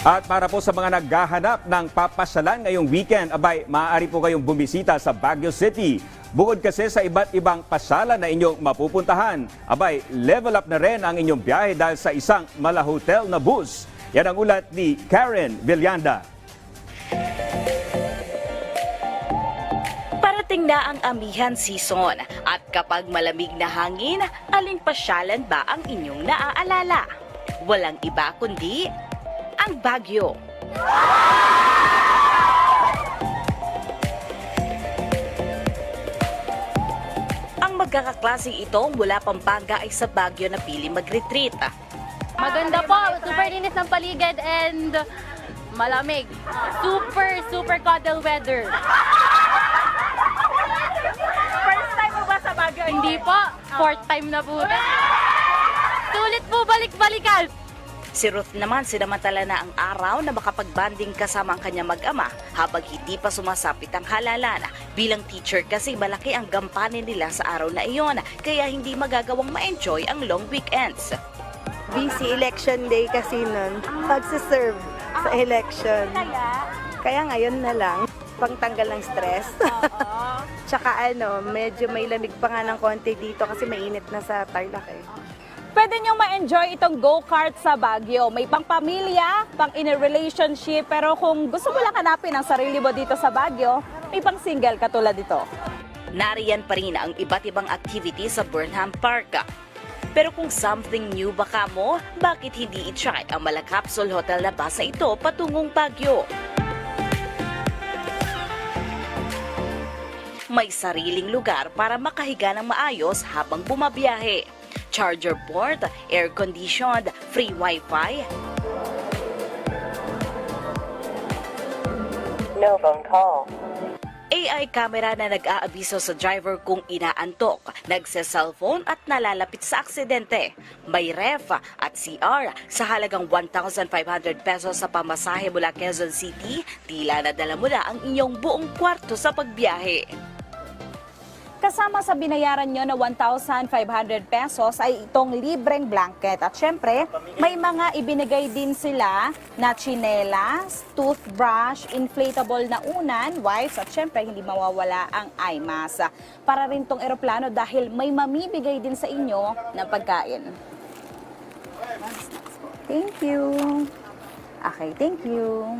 At para po sa mga naghahanap ng papasyalan ngayong weekend, abay, maaari po kayong bumisita sa Baguio City. Bukod kasi sa iba't ibang pasyalan na inyong mapupuntahan, abay, level up na rin ang inyong biyahe dahil sa isang mala hotel na bus. Yan ang ulat ni Karen Villanda. Parating na ang amihan season at kapag malamig na hangin, aling pasyalan ba ang inyong naaalala? Walang iba kundi ang Baguio. Ang magkakaklaseng ito mula Pampanga ay sa Baguio na pili mag-retreat. Maganda po, super linis ng paligid and malamig. Super, super cuddle weather. First time mo ba sa Baguio? Hindi po, fourth time na po. Sulit po balik-balikan. Si Ruth naman sinamantala na ang araw na makapag-banding kasama ang kanyang mag-ama habang hindi pa sumasapit ang halalan. Bilang teacher kasi malaki ang gampanin nila sa araw na iyon kaya hindi magagawang ma-enjoy ang long weekends. busy election day kasi nun. Pagsiserve sa election. Kaya ngayon na lang, pangtanggal ng stress. Tsaka ano, medyo may lamig pa nga ng konti dito kasi mainit na sa Tarlac eh. Pwede nyo ma-enjoy itong go-kart sa Baguio. May pang pamilya, pang in a relationship, pero kung gusto mo lang hanapin ang sarili mo dito sa Baguio, may pang single katulad ito. Nariyan pa rin ang iba't ibang activity sa Burnham Park. Pero kung something new baka mo, bakit hindi i-try ang Mala Capsule Hotel na bus na ito patungong Baguio? May sariling lugar para makahiga ng maayos habang bumabiyahe. Charger port, air-conditioned, free wifi, No phone call. AI camera na nag-aabiso sa driver kung inaantok, nagse-cellphone at nalalapit sa aksidente. May ref at CR sa halagang 1,500 pesos sa pamasahe mula Quezon City, tila nadala mo na ang inyong buong kwarto sa pagbiyahe. Kasama sa binayaran nyo na 1,500 pesos ay itong libreng blanket. At syempre, may mga ibinigay din sila na chinelas, toothbrush, inflatable na unan, wipes, at syempre hindi mawawala ang eye mask. Para rin tong eroplano dahil may mamibigay din sa inyo ng pagkain. Thank you. Okay, thank you.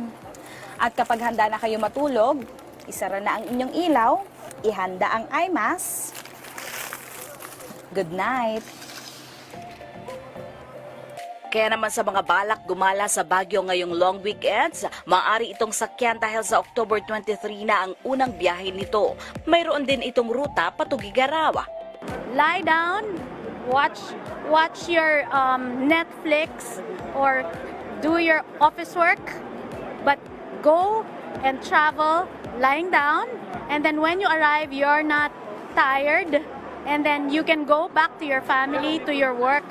At kapag handa na kayo matulog, isara na ang inyong ilaw, ihanda ang eye mask. Good night. Kaya naman sa mga balak gumala sa Baguio ngayong long weekends, maaari itong sakyan dahil sa October 23 na ang unang biyahe nito. Mayroon din itong ruta patugigarawa. Lie down, watch watch your um, Netflix or do your office work, but go and travel lying down and then when you arrive you're not tired and then you can go back to your family, to your work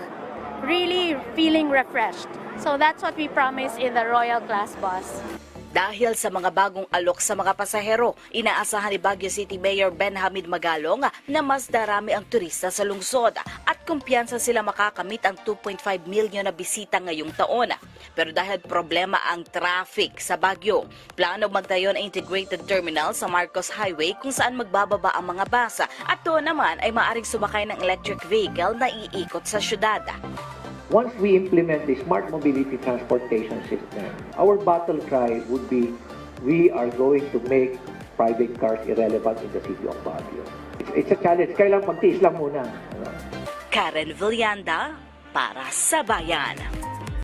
really feeling refreshed. So that's what we promise in the Royal Class Bus. Dahil sa mga bagong alok sa mga pasahero, inaasahan ni Baguio City Mayor Ben Hamid Magalong na mas darami ang turista sa lungsod at kumpiyansa sila makakamit ang 2.5 milyon na bisita ngayong taon. Pero dahil problema ang traffic sa Baguio, plano magtayo ng integrated terminal sa Marcos Highway kung saan magbababa ang mga basa at doon naman ay maaring sumakay ng electric vehicle na iikot sa syudad. Once we implement the smart mobility transportation system, our battle cry would be, we are going to make private cars irrelevant in the city of Baguio. It's, it's a challenge. Kailangan magtiis lang muna. Karen Villanda para sa Bayan.